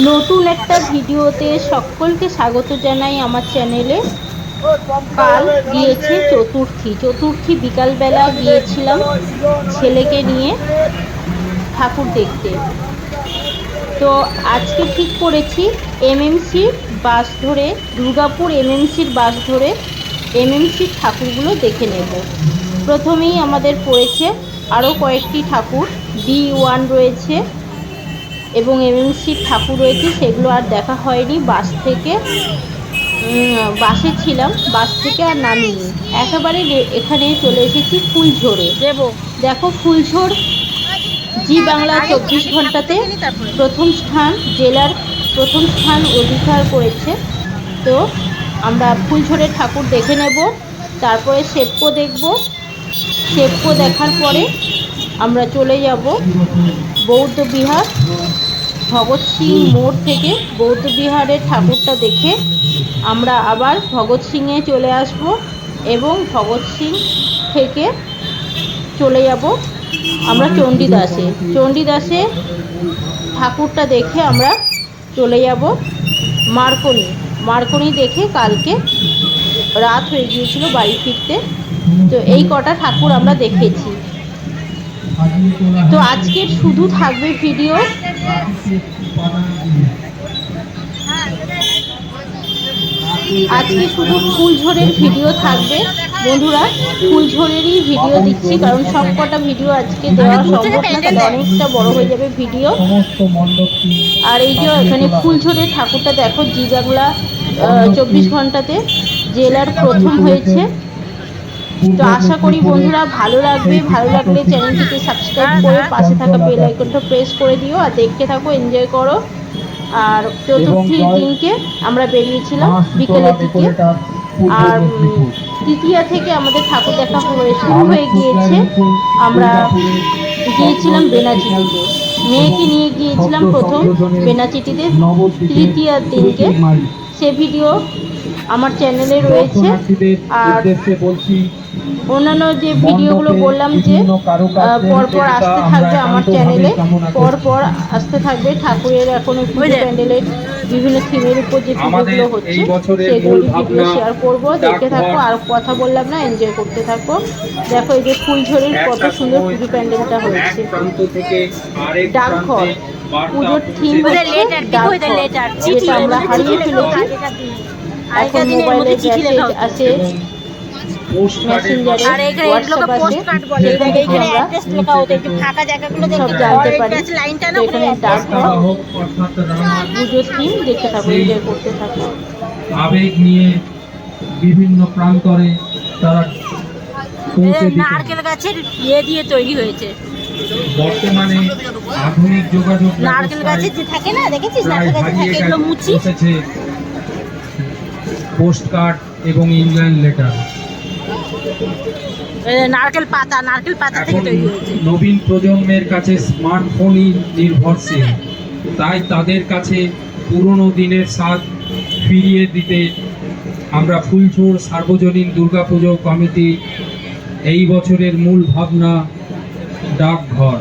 নতুন একটা ভিডিওতে সকলকে স্বাগত জানাই আমার চ্যানেলে। কাল গিয়েছে চতুর্থী। চতুর্থী বিকালবেলা গিয়েছিলাম ছেলেকে নিয়ে ঠাকুর দেখতে। তো আজকে ঠিক করেছি এমএমসির বাস ধরে, দুর্গাপুর এমএমসির বাস ধরে এমএমসির ঠাকুরগুলো দেখে নেব। প্রথমেই আমাদের পড়েছে আরও কয়েকটি ঠাকুর। ডি ওয়ান রয়েছে এবং এমএমসির ঠাকুর রয়েছে সেগুলো আর দেখা হয়নি। বাস থেকে বাসে ছিলাম বাস থেকে আর নামিনি। একেবারে এখানে চলে এসেছি ফুলঝোড়ে দেব। দেখো ফুলঝোড় জি বাংলা চব্বিশ ঘন্টাতে প্রথম স্থান জেলার প্রথম স্থান অধিকার করেছে। তো আমরা ফুলঝোড়ে ঠাকুর দেখে নেব তারপরে শেপকো দেখব। শেপকো দেখার পরে আমরা চলে যাব বৌদ্ধ বিহার ভগৎ সিং মোড় থেকে বৌদ্ধ বিহারের ঠাকুরটা দেখে আমরা আবার ভগৎ সিংয়ে চলে আসব এবং ভগৎ সিং থেকে চলে যাব আমরা চণ্ডীদাসে। চণ্ডীদাসে ঠাকুরটা দেখে আমরা চলে যাব মার্কনি। মার্কনি দেখে কালকে রাত হয়ে গিয়েছিল বাড়ি ফিরতে। তো এই কটা ঠাকুর আমরা দেখেছি। তো আজকের শুধু থাকবে ভিডিও আজকে শুধু ফুলঝোরের ভিডিও থাকবে। বন্ধুরা ফুলঝোরেরই ভিডিও দিচ্ছি কারণ সব কটা ভিডিও আজকে দেওয়া সম্ভব না তাহলে অনেকটা বড় হয়ে যাবে ভিডিও। আর এই যে এখানে ফুলঝোরের ঠাকুরটা দেখো জি বাংলা চব্বিশ ঘন্টাতে জেলার প্রথম হয়েছে। তো আশা করি বন্ধুরা ভালো লাগবে ভালো লাগলে চ্যানেলটিকে সাবস্ক্রাইব করে পাশে থাকা বেল আইকনটা প্রেস করে দিও আর দেখতে থাকো এনজয় করো। আর চতুর্থীর দিনকে আমরা বেরিয়েছিলাম বিকেলের দিকে। আর তৃতীয়া থেকে আমাদের ঠাকুর দেখা হয়ে শুরু হয়ে গিয়েছে। আমরা গিয়েছিলাম বেনাচিটিতে মেয়েকে নিয়ে গিয়েছিলাম প্রথম বেনাচিটিতে তৃতীয়ার দিনকে। সে ভিডিও আমার চ্যানেলে রয়েছে। আর বলছি অন্যান্য যে ভিডিওগুলো বললাম যে পরপর আসতে থাকবে আমার চ্যানেলে পরপর আসতে থাকবে ঠাকুরের এখন প্যান্ডেলের বিভিন্ন থিমের উপর যে ভিডিওগুলো হচ্ছে এই বছরের সেগুলো ভিডিও শেয়ার করব। দেখতে ডাকঘর। থাকো আর কথা বললাম না এনজয় করতে থাকো। দেখো এই যে ফুলঝড়ির কত সুন্দর পুজো প্যান্ডেলটা হয়েছে ডাকঘর পুজোর থিম হচ্ছে ডাকঘর যেটা আমরা হারিয়ে ফেলেছি। এখন মোবাইলে মেসেজ আছে মেসেঞ্জারে আবেগ নিয়ে বিভিন্ন প্রান্তরে তারা নারকেল গাছের ইয়ে দিয়ে তৈরি হয়েছে। বর্তমানে আধুনিক যোগাযোগ নারকেল গাছের যে থাকে না দেখেছিস? নারকেল গাছে থাকে এগুলো মুচি পোস্ট কার্ড এবং ইংল্যান্ড লেটার। নারকেল পাতা নারকেল পাতা থেকে তৈরি হয়েছে। নবীন প্রজন্মের কাছে স্মার্টফোনই নির্ভরশীল। তাই তাদের কাছে পুরনো দিনের স্বাদ ফিরিয়ে দিতে আমরা ফুলছড় সার্বজনীন দুর্গাপুজো কমিটি এই বছরের মূল ভাবনা ডাকঘর।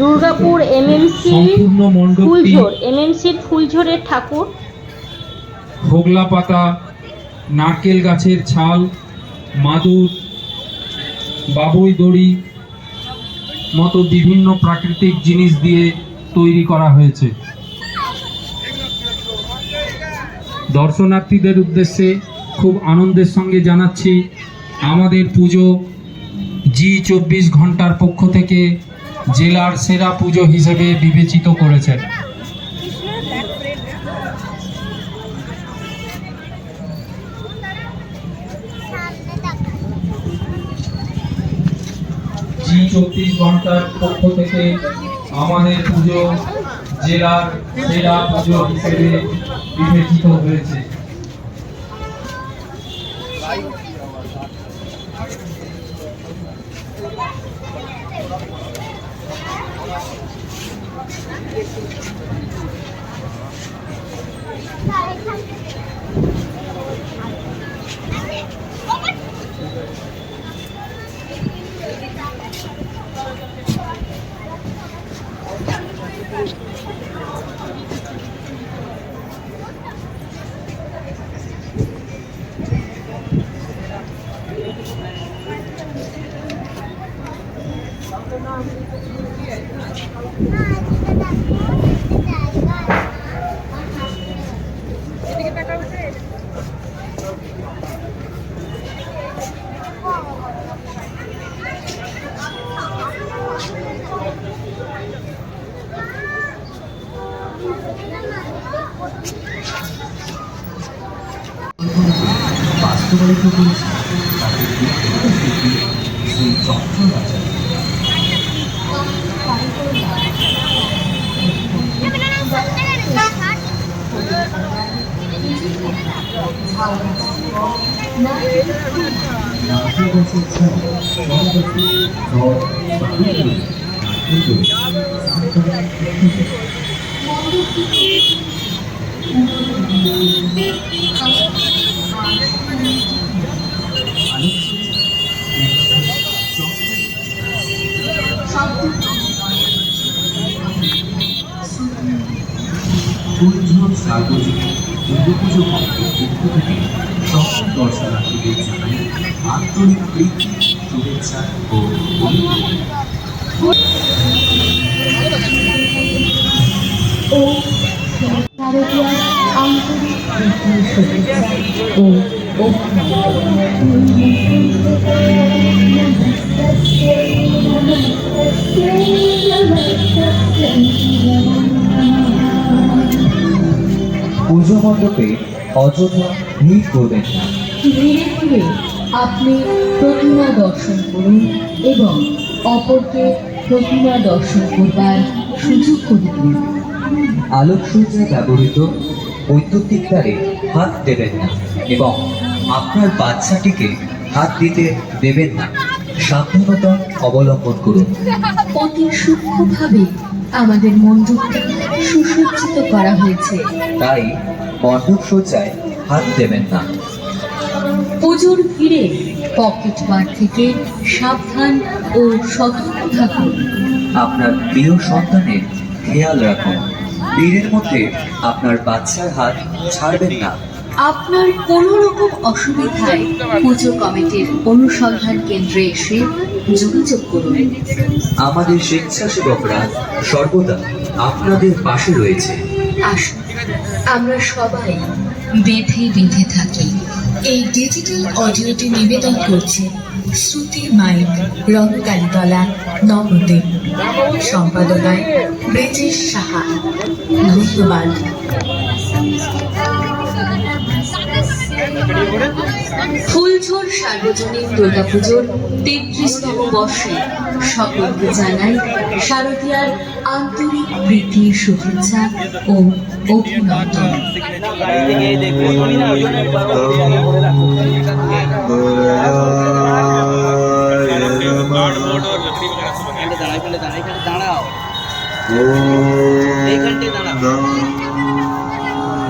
দুর্গাপুর এমএমসি সম্পূর্ণ মণ্ডপটি ফুলঝোর এমএমসির ফুলঝোরের ঠাকুর। হোগলা পাতা, নারকেল গাছের ছাল, মাদুর, বাবুই দড়ি মতো বিভিন্ন প্রাকৃতিক জিনিস দিয়ে তৈরি করা হয়েছে। দর্শনার্থীদের উদ্দেশ্যে খুব আনন্দের সঙ্গে জানাচ্ছি, আমাদের পুজো জি চব্বিশ ঘণ্টার পক্ষ থেকে জেলার সেরা পুজো হিসেবে বিবেচিত করেছেন। চব্বিশ ঘণ্টার পক্ষ থেকে আমাদের পুজো জেলার সেরা পুজো হিসেবে বিবেচিত হয়েছে। বাস্তবায়িত করেছে তাদের ব্যক্তিগত শিল্পী শ্রী চক্র রাজা নারকেল গাছের ছায়া সমাগতি ঝড় কিন্তু প্রকৃতি সার্বজনীন দর্শনার্থীদের জানাই আন্তরিক প্রীতি শুভেচ্ছা ও আন্তরিক ও পুজো মণ্ডপে অযথা ভিড় করবেন না ধীরে ধীরে আপনি প্রতিমা দর্শন করুন এবং অপরকে প্রতিমা দর্শন করবার সুযোগ করে দিন। আলোকসজ্জায় ব্যবহৃত বৈদ্যুতিক তারে হাত দেবেন না এবং আপনার বাচ্চাটিকে হাত দিতে দেবেন না। সাবধানতা অবলম্বন করুন। অতি সূক্ষ্মভাবে আমাদের মণ্ডপটি সুসজ্জিত করা হয়েছে। তাই মণ্ডপ সজ্জায় হাত দেবেন না। পুজোর ভিড়ে পকেট মার থেকে সাবধান ও সতর্ক থাকুন। আপনার প্রিয় সন্তানের খেয়াল রাখুন। ভিড়ের মধ্যে আপনার বাচ্চার হাত ছাড়বেন না। আপনার কোনো রকম অসুবিধায় পুজো কমিটির অনুসন্ধান কেন্দ্রে এসে যোগাযোগ করুন। আমাদের স্বেচ্ছাসেবকরা সর্বদা আপনাদের পাশে রয়েছে। আসুন আমরা সবাই বেঁধে বেঁধে থাকি। এই ডিজিটাল অডিওটি নিবেদন করছে শ্রুতি মাইক রংকালীতলা নবদ্বীপ। সম্পাদনায় ব্রিজেশ সাহা। ধন্যবাদ। ফুলঝোর সার্বজনীন দুর্গাপুজোর তেত্রিশতম বর্ষে সকলকে জানাই শারদীয়ার আন্তরিক প্রীতি শুভেচ্ছা ও অভিনন্দন।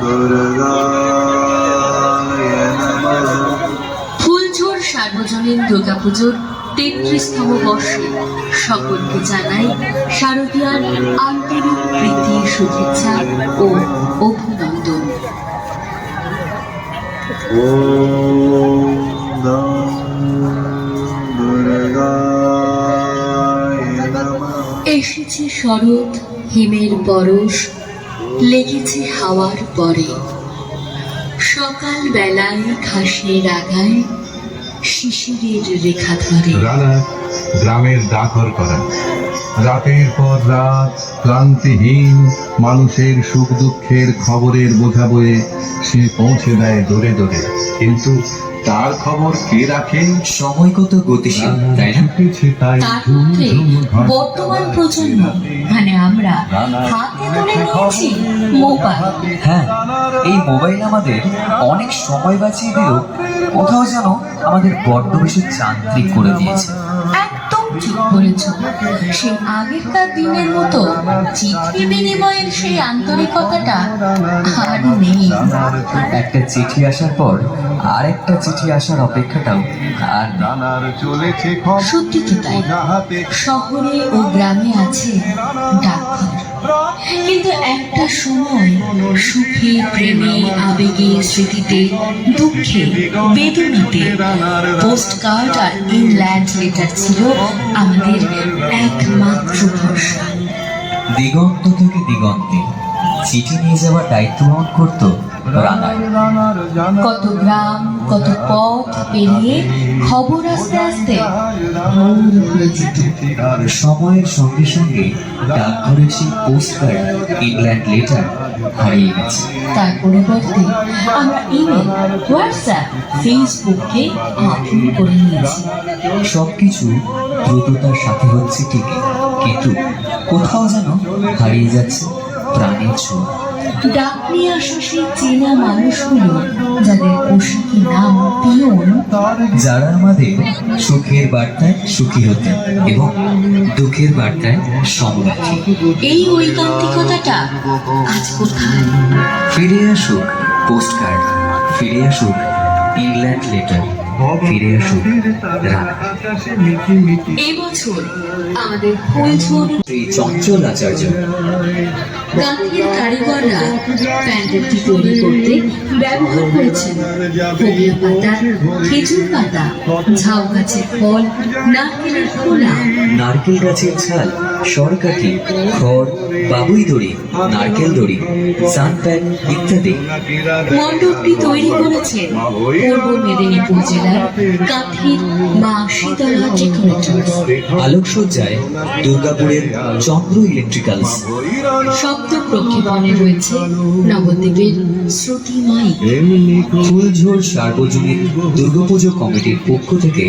ফুলঝোর সার্বজনীন দুর্গাপুজোর তেত্রিশতম বর্ষে সকলকে জানাই শারদীয়ার আন্তরিক প্রীতি, শুভেচ্ছা ও অভিনন্দন। এসেছে শরৎ, হিমের পরশ, লেগেছে হাওয়ার পরে। সকাল বেলায় ঘাসের আগায় শিশিরের রেখা ধরে। রানা গ্রামের ডাকর করা। রাতের পর রাত, ক্লান্তিহীন, মানুষের সুখ দুঃখের খবরের বোঝা বয়ে সে পৌঁছে দেয় দূরে দূরে। কিন্তু তার খবর কে রাখে? সময় কত গতিশীল তাই না? তার মধ্যে বর্তমান প্রজন্ম মানে আমরা হাতে তুলে নিয়েছি মোবাইল। হ্যাঁ এই মোবাইল আমাদের অনেক সময় বাঁচিয়ে দিল কোথাও যেন আমাদের বড্ড বেশি যান্ত্রিক করে দিয়েছে। বলেছ সেই আগেরকার দিনের মতো চিঠি বিনিময়ের সেই আন্তরিকতাটা আর নেই। একটা চিঠি আসার পর আর একটা চিঠি আসার অপেক্ষাটাও আর সত্যি তো তাই? শহরে ও গ্রামে আছে ডাকঘর। সময় সুখে প্রেমে আবেগে স্মৃতিতে দুঃখে বেদনাতে পোস্ট কার্ড আর ইনল্যান্ড লেটার ছিল আমাদের একমাত্র ভরসা দিগন্ত থেকে দিগন্তে। চিঠি নিয়ে যাওয়ার দায়িত্ব বহন করতো কত গ্রাম কত পথ পেরিয়ে খবর আস্তে আস্তে সময়ের সঙ্গে সঙ্গে ডাকঘরের সেই পোস্ট কার্ড ইংল্যান্ড লেটার হারিয়ে গেছে। তার পরিবর্তে আমরা ইমেল হোয়াটসঅ্যাপ ফেসবুককে আপন করে নিয়েছি। সবকিছু দ্রুততার সাথে হচ্ছে ঠিকই কিন্তু কোথাও যেন হারিয়ে যাচ্ছে প্রাণের ছোঁয়া। ডাক নিয়ে আসা সেই চেনা মানুষগুলো যাদের পোশাকি নাম পিয়ন। যারা আমাদের সুখের বার্তায় সুখী হতেন এবং দুঃখের বার্তায় সমরাখী। এই ঐকান্তিকতাটা আজ কোথায়? ফিরে আসুক পোস্ট কার্ড ফিরে আসুক ইংল্যান্ড লেটার ফিরে রানা এবছর আমাদের ফুলঝোর শ্রী চঞ্চল আচার্য। গান্ধীর কারিগররা প্যান্ডেলটি তৈরি করতে ব্যবহার করেছেন। পাতা খেজুর পাতা ঝাউ গাছের ফল নারকেলের খোলা। নারকেল গাছের ছাল। সরকাঠি খড় বাবুই দড়ি নারকেল দড়ি সানপ্যান ইত্যাদি। মণ্ডপটি তৈরি করেছেন পূর্ব মেদিনীপুর জেলার কাঠির মা শীতলা আলোকসজ্জায় দুর্গাপুরের চন্দ্র ইলেকট্রিক্যালস। শব্দ প্রক্ষেপণে রয়েছে নবদ্বীপের শ্রুতি মাইক। ফুলঝোর সার্বজনীন দুর্গাপুজো কমিটির পক্ষ থেকে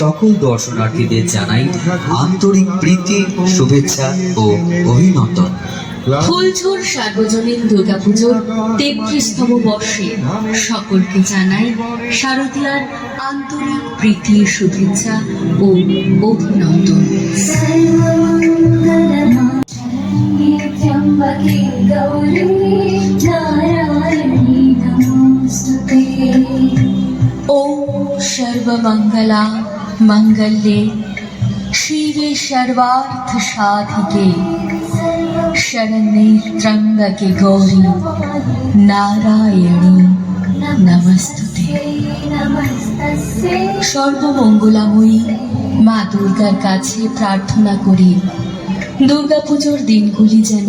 সকল দর্শনার্থীদের জানাই আন্তরিক প্রীতি শুভেচ্ছা ও অভিনন্দন। ফুলঝোর সার্বজনীন দুর্গাপুজোর তেত্রিশতম বর্ষে সকলকে জানাই শারদীয়ার আন্তরিক প্রীতি শুভেচ্ছা ও অভিনন্দন। সর্বমঙ্গলা মঙ্গলে শিবে সর্বার্থ সাধিকে শরণে ত্রঙ্গকে গৌরী নারায়ণী নমস্তুতে সর্বমঙ্গলাময়ী মা দুর্গার কাছে প্রার্থনা করি। দুর্গাপুজোর দিনগুলি যেন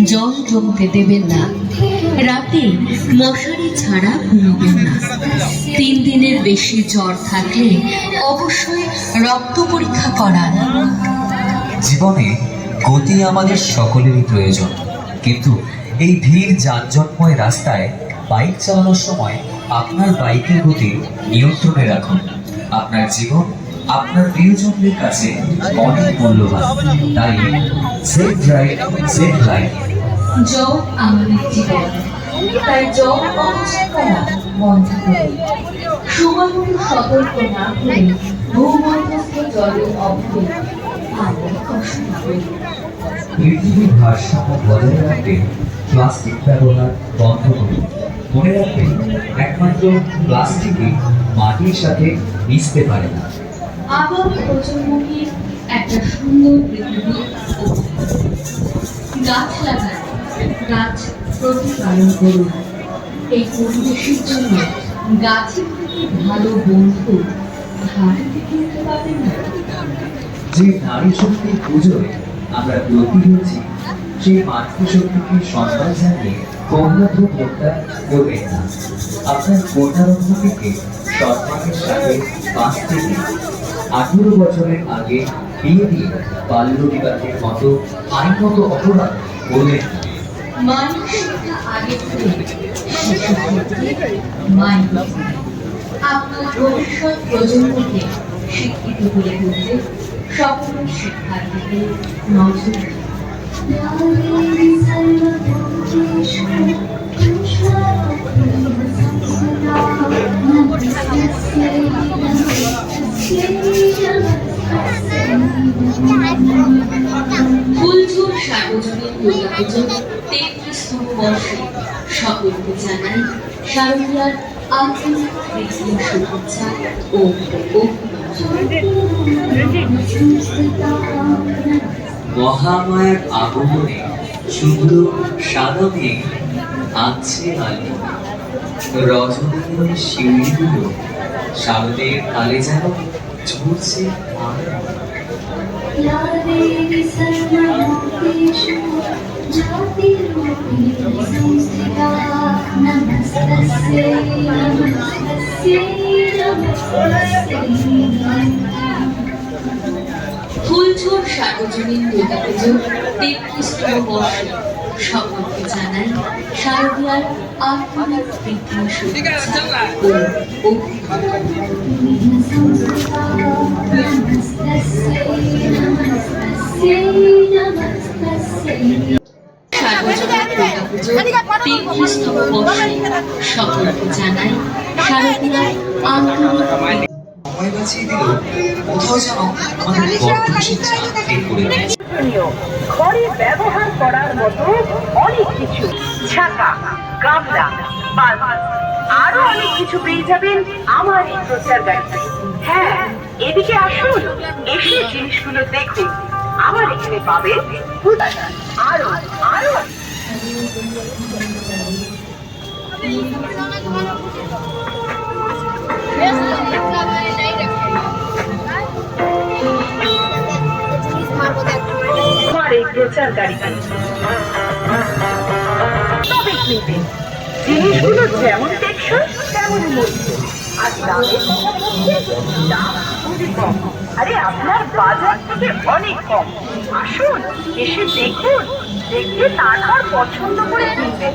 জল জমতে দেবেন না। রাতে মশারি ছাড়া ঘুমাবেন না। তিন দিনের বেশি জ্বর থাকলে অবশ্যই রক্ত পরীক্ষা করান। জীবনে গতি আমাদের সকলেরই প্রয়োজন। কিন্তু এই ভিড় যানজটময় রাস্তায় বাইক চালানোর সময় আপনার বাইকের গতি নিয়ন্ত্রণে রাখুন। আপনার জীবন আপনার প্রিয়জনদের কাছে অনেক মূল্যবান। তাই সেফ ড্রাইভ সেফ লাইফ। জল আমাদের জীবন। তাই জল অপচয় করা বন্ধ সময় মতো সতর্ক না হলে ভূমধ্যস্থ জলের অভাবে আমরা কষ্ট পৃথিবীর ভারসাম্য বজায় রাখতে প্লাস্টিক ব্যবহার বন্ধ করুন। মনে রাখবেন একমাত্র প্লাস্টিকই মাটির সাথে মিশতে পারে না। আগামী প্রজন্মকে একটা সুন্দর পৃথিবী গাছ লাগান গাছ প্রতিপালন করুন। এই পরিবেশের জন্য গাছের থেকে ভালো বন্ধু ধারে কিনতে পারবেন না। যে নারী শক্তির পুজোয় আমরা ব্রতী হয়েছি, সেই মাতৃশক্তিকে সম্মান জানিয়ে হত্যা করবেন না। আপনার কন্যারত্নকে সম্মানের সাথে বাঁচতে দিন। আঠেরো বছরের আগে বিয়ে দিয়ে বাল্য বিবাহের মতো আইনগত অপরাধ করবেন না মানব শিক্ষা আগে থেকে শিশু ক্ষেত্রে মাইন্ড আপনার ভবিষ্যৎ প্রজন্মকে শিক্ষিত করে তুলতে সকল শিক্ষার্থীকে নজর ফুলঝুর সার্বজনীন দুর্গাপুজো তেত্রিশতম বর্ষে সকলকে জানাই আন্তরিক শুভেচ্ছা ও মহামায়ার আগমনে শুধু সাদা মেঘ আছে আলী। রজনীর শিউলিগুলো শারদের তালে যেন ঝরছে ফুলঝোর সার্বজনীন দুর্গা পুজো তেত্রিশতম বর্ষে সকলকে জানাই শারদীয়ার আত্মনিক সকলকে জানাই শারদীয় আন্তরিক সময় বাঁচিয়ে দিল কোথাও যেন আমাদের ঘরে ব্যবহার করার মতো অনেক কিছু ছাকা গামলা বালতি আরও অনেক কিছু পেয়ে যাবেন আমার এই প্রচার গাড়িতে হ্যাঁ এদিকে আসুন, এসে জিনিসগুলো দেখুন। আমার এখানে পাবেন আরও আরও। আমার এই প্রচার গাড়িতে তবে জিনিসগুলো যেমন টেকসই তেমন মূল্য আর দামের দাম খুবই কম। আরে, আপনার বাজার থেকে অনেক কম। আসুন, এসে দেখুন, দেখে তারপর পছন্দ করে কিনবেন।